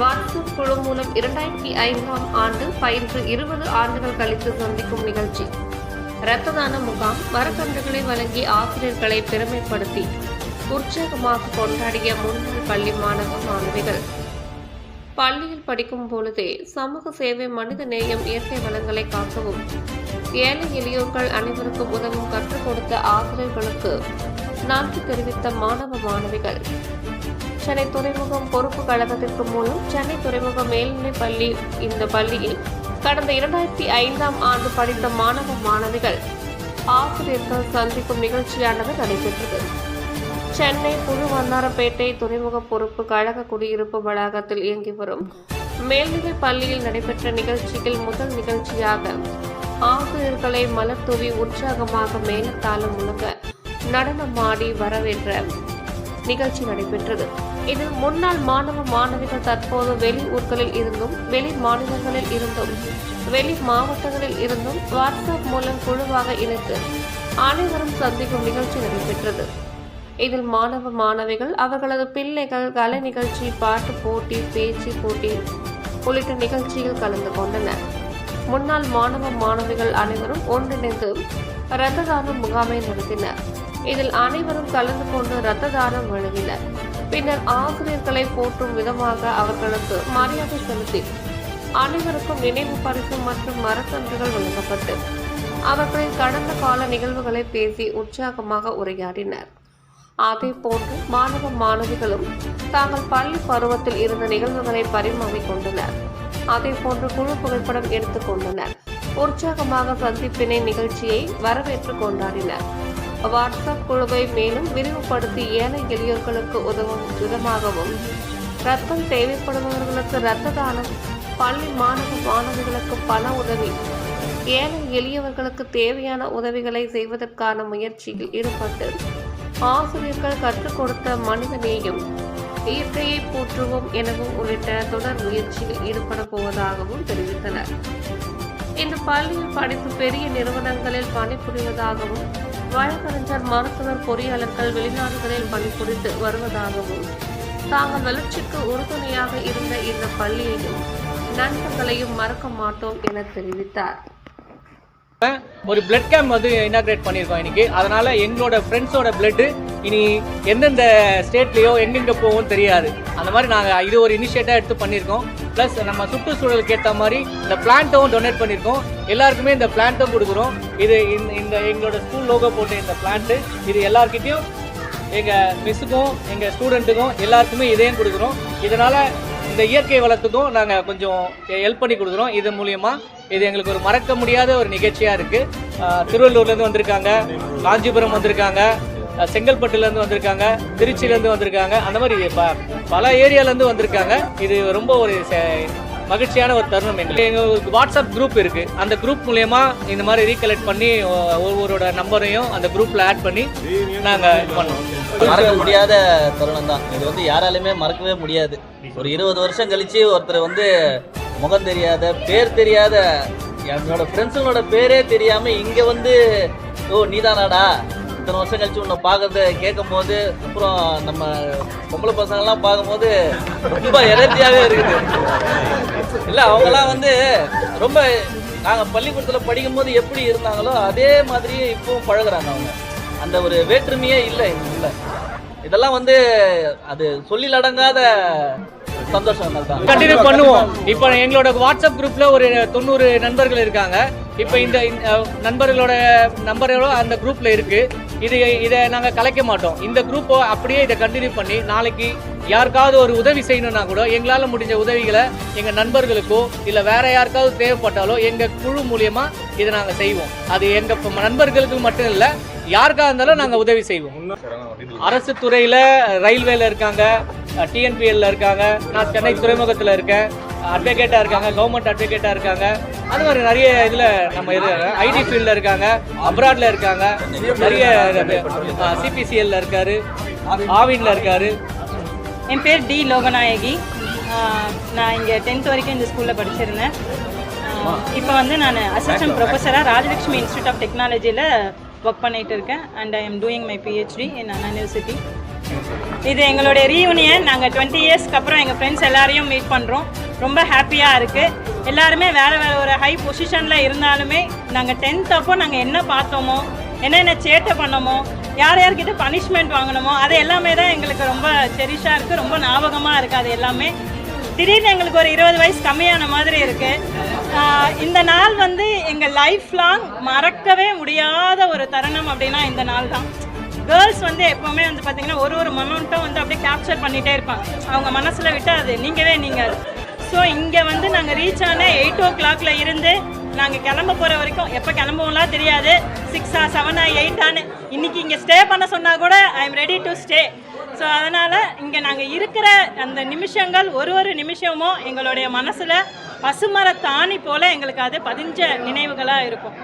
WhatsApp குழு மூலம் இரண்டாயிரத்தி ஐந்தாம் ஆண்டு பயின்று இருபது ஆண்டுகள் கழித்து சந்திக்கும் நிகழ்ச்சி. இரத்த தான முகாம் மரக்கன்றுகளை வழங்கி ஆசிரியர்களை பெருமைப்படுத்தி உற்சாகமாக கொண்டாடிய முன்னாள் பள்ளி மாணவ மாணவிகள். பள்ளியில் படிக்கும் பொழுதே சமூக சேவை மனித நேயம் இயற்கை வளங்களை காக்கவும். ஏழை எளியோர்கள் அனைவருக்கும் உதவும் கற்றுக் கொடுத்த ஆசிரியர்களுக்கு நன்றி தெரிவித்த மாணவ மாணவிகள். சென்னை துறைமுகம் பொறுப்பு கழகத்திற்கு மூலம் சென்னை துறைமுக மேல்நிலைப் பள்ளி இந்த பள்ளியில் கடந்த இரண்டாயிரத்தி ஐந்தாம் ஆண்டு படித்த மாணவ மாணவிகள் ஆசிரியர்கள் சந்திக்கும் நிகழ்ச்சியானது நடைபெற்றது. சென்னை புது வண்ணாரப்பேட்டை துறைமுக பொறுப்பு கழக குடியிருப்பு வளாகத்தில் இயங்கி வரும் மேல்நிலை பள்ளியில் நடைபெற்ற நிகழ்ச்சியில் முதல் நிகழ்ச்சியாக ஆசிரியர்களை மலர் தூவி உற்சாகமாக மேலத்தாளம் முழுக்க நடனமாடி வரவேற்ற நிகழ்ச்சி நடைபெற்றது. இதில் முன்னாள் மாணவ மாணவிகள் தற்போது வெளி ஊர்களில் இருந்தும் வெளி மாநிலங்களில் இருந்தும் வெளி மாவட்டங்களில் இருந்தும் வாட்ஸ்அப் மூலம் குழுவாக இணைத்து அனைவரும் சந்திக்கும் நிகழ்ச்சி நடைபெற்றது. இதில் மாணவ மாணவிகள் அவர்களது பிள்ளைகள் கலை நிகழ்ச்சி பாட்டு போட்டி பேச்சு போட்டி உள்ளிட்ட நிகழ்ச்சியில் கலந்து கொண்டனர். முன்னாள் மாணவ மாணவிகள் அனைவரும் ஒன்றிணைந்து இரத்த தான முகாமை நடத்தினர். இதில் அனைவரும் கலந்து கொண்டு இரத்த தானம் வழங்கினர். பின்னர் ஆசிரியர்களை போற்றும் விதமாக அவர்களுக்கு மரியாதை செலுத்தி அனைவருக்கும் நினைவு பரிசு மற்றும் மரக்கன்றுகள் வழங்கப்பட்டு அவர்களின் கடந்த கால நிகழ்வுகளை பேசி உற்சாகமாக உரையாடினர். அதே போன்று மாணவ மாணவிகளும் தாங்கள் பள்ளி பருவத்தில் இருந்த நிகழ்வுகளை பரிமாறிக் கொண்டனர். அதே போன்று குழு புகைப்படம் எடுத்துக் கொண்டனர். உற்சாகமாக சந்திப்பினை நிகழ்ச்சியை வரவேற்று கொண்டாடினர். வாட்ஸ்அப் குழுவை மேலும் விரிவுபடுத்தி ஏழை எளியோர்களுக்கு உதவும் விதமாகவும் ரத்தம் தேவைப்படுபவர்களுக்கு இரத்த தானம் பள்ளி மாணவ மாணவிகளுக்கு பண உதவி ஏழை எளியவர்களுக்கு தேவையான உதவிகளை செய்வதற்கான முயற்சியில் ஈடுபட்டு ஆசிரியர்கள் கற்றுக் கொடுத்த மனித இயற்கையை போற்றுவோம் எனவும் உள்ளிட்ட தொடர் முயற்சியில் ஈடுபட போவதாகவும் தெரிவித்தனர். இந்த பள்ளியில் படித்து பெரிய நிறுவனங்களில் பணிபுரிவதாகவும் வழக்கறிஞர் மருத்துவர் பொறியாளர்கள் வெளிநாடுகளில் பணிபுரிந்து வருவதாகவும் தாங்கள் வளர்ச்சிக்கு உறுதுணையாக இருந்த இந்த பள்ளியையும் நண்பர்களையும் மறக்க மாட்டோம் என தெரிவித்தார். ஒரு பிளட் கேம்ப் வந்து இனாகிரேட் பண்ணியிருக்கோம் இன்னைக்கு. அதனால எங்களோட ஃப்ரெண்ட்ஸோட பிளட்டு இனி எந்தெந்த ஸ்டேட்லேயோ எங்கெங்கே போகும் தெரியாது. அந்த மாதிரி நாங்கள் இது ஒரு இனிஷியேட்டாக எடுத்து பண்ணியிருக்கோம். ப்ளஸ் நம்ம சுற்றுச்சூழலுக்கு ஏற்ற மாதிரி இந்த பிளான்ட்டும் டொனேட் பண்ணியிருக்கோம். எல்லாருக்குமே இந்த பிளான்ட்டும் கொடுக்குறோம். இது இந்த இந்த எங்களோட ஸ்கூல் லோகோ போட்ட இந்த பிளான்ட்டு இது எல்லாருக்கிட்டையும் எங்கள் மிஸ்ஸுக்கும் எங்கள் ஸ்டூடெண்ட்டுக்கும் எல்லாருக்குமே இதையும் கொடுக்குறோம். இதனால் இந்த இயற்கை வளத்துக்கும் நாங்கள் கொஞ்சம் ஹெல்ப் பண்ணி கொடுக்குறோம். இது மூலயமா இது எங்களுக்கு ஒரு மறக்க முடியாத ஒரு நிகழ்ச்சியாக இருக்குது திருவள்ளூர்லேருந்து வந்திருக்காங்க. காஞ்சிபுரம் வந்திருக்காங்க. செங்கல்பட்டுலேருந்து வந்திருக்காங்க. திருச்சியிலேருந்து வந்திருக்காங்க. அந்த மாதிரி ப பல ஏரியாலேருந்து வந்திருக்காங்க. இது ரொம்ப ஒரு மகிழ்ச்சியான ஒரு தருணம் எங்களுக்கு எங்களுக்கு வாட்ஸ்அப் குரூப் இருக்கு. அந்த குரூப் மூலயமா இந்த மாதிரி ரீகலெக்ட் பண்ணி ஒவ்வொருவரோட நம்பரையும் அந்த குரூப்ல ஆட் பண்ணி நாங்கள் இது பண்ணோம். மறக்க முடியாத தருணம் தான் இது வந்து யாராலுமே மறக்கவே முடியாது. ஒரு இருபது வருஷம் கழிச்சு ஒருத்தர் வந்து முகம் தெரியாத பேர் தெரியாத என்னோட ஃப்ரெண்ட்ஸுங்களோட பேரே தெரியாம இங்க வந்து ஓ நீதானாடா? இத்தனை வருஷம் கழிச்சு உன்னை பார்க்கறத கேட்கும் போது அப்புறம் நம்ம பொம்பளை பசங்கள்லாம் பார்க்கும்போது ரொம்ப எனர்ஜியாகவே இருக்குது. இல்லை அவங்கெல்லாம் வந்து ரொம்ப நாங்கள் பள்ளிக்கூடத்தில் படிக்கும்போது எப்படி இருந்தாங்களோ அதே மாதிரியே இப்பவும் பழகுறாங்க அவங்க. அந்த ஒரு வேற்றுமையே இல்லை இல்லை இதெல்லாம் வந்து அது சொல்லில் அடங்காத சந்தோஷம் தான். கண்டினியூ பண்ணுவோம். இப்போ எங்களோட வாட்ஸ்அப் குரூப்ல ஒரு தொண்ணூறு நண்பர்கள் இருக்காங்க. இப்போ இந்த இந்த நண்பர்களோட நம்பரோட அந்த குரூப்ல இருக்கு. இது இதை நாங்கள் கலைக்க மாட்டோம். இந்த குரூப்போ அப்படியே இதை கண்டினியூ பண்ணி நாளைக்கு யாருக்காவது ஒரு உதவி செய்யணும்னா கூட எங்களால் முடிஞ்ச உதவிகளை எங்கள் நண்பர்களுக்கோ இல்லை வேற யாருக்காவது தேவைப்பட்டாலோ எங்கள் குழு மூலியமாக இதை நாங்கள் செய்வோம். அது எங்கள் நண்பர்களுக்கு மட்டும் இல்லை யாருக்காக இருந்தாலும் நாங்கள் உதவி செய்வோம். அரசு துறையில் ரயில்வேல இருக்காங்க டிஎன்பிஎல்ல இருக்காங்க நான் சென்னை துறைமுகத்தில் இருக்கேன் அட்வொகேட்டாக இருக்காங்க கவர்மெண்ட் அட்வொகேட்டாக இருக்காங்க. அது மாதிரி நிறைய இதில் நம்ம இருக்காங்க ஐடி ஃபீல்டில் இருக்காங்க அப்ராட்ல இருக்காங்க. நிறைய சிபிசிஎல்ல இருக்காரு ஆவின்ல இருக்காரு. என் பேர் டி லோகநாயகி. நான் இங்கே டென்த் வரைக்கும் இந்த ஸ்கூலில் படிச்சிருந்தேன். இப்போ வந்து நான் அசிஸ்டன்ட் ப்ரொஃபஸராக ராஜலக்ஷ்மி இன்ஸ்டியூட் ஆஃப் டெக்னாலஜியில் ஒர்க் பண்ணிட்டு இருக்கேன். And I am doing my PhD in Anna university இது எங்களுடைய ரீயூனியன் நாங்கள் டுவெண்ட்டி இயர்ஸ்க்கு அப்புறம் எங்கள் ஃப்ரெண்ட்ஸ் எல்லாரையும் மீட் பண்ணுறோம் ரொம்ப ஹாப்பியாக இருக்குது எல்லாருமே வேறு வேறு ஒரு ஹை பொசிஷனில் இருந்தாலுமே நாங்கள் டென்த் அப்போ நாங்கள் என்ன பார்த்தோமோ என்னென்ன சேட்டை பண்ணோமோ யார் யார்கிட்ட பனிஷ்மெண்ட் வாங்கினோமோ அது எல்லாமே தான் எங்களுக்கு ரொம்ப செரிஷாக இருக்குது ரொம்ப ஞாபகமாக இருக்குது அது எல்லாமே. திடீர்னு எங்களுக்கு ஒரு இருபது வயசு கம்மியான மாதிரி இருக்குது இந்த நாள் வந்து எங்கள் லைஃப் லாங் மறக்கவே முடியாத ஒரு தருணம் அப்படின்னா இந்த நாள் தான். கேர்ள்ஸ் வந்து எப்போவுமே வந்து பார்த்தீங்கன்னா ஒரு ஒரு மொமெண்ட்டும் வந்து அப்படியே கேப்சர் பண்ணிகிட்டே இருப்பாங்க. அவங்க மனசில் விட்டு அது நீங்கவே நீங்கள் ஸோ இங்கே வந்து நாங்கள் ரீச் ஆன எயிட் ஓ கிளாக்ல இருந்து நாங்கள் கிளம்ப போகிற வரைக்கும் எப்போ கிளம்புவோம்லாம் தெரியாது. சிக்ஸா செவனா எயிட்டான்னு இன்றைக்கி இங்கே ஸ்டே பண்ண சொன்னால் கூட I am ready to stay so அதனால் இங்கே நாங்கள் இருக்கிற அந்த நிமிஷங்கள் ஒரு ஒரு நிமிஷமும் எங்களுடைய மனசில் பசுமர தாணி போல் எங்களுக்கு அது பதிஞ்ச நினைவுகளாக இருக்கும்.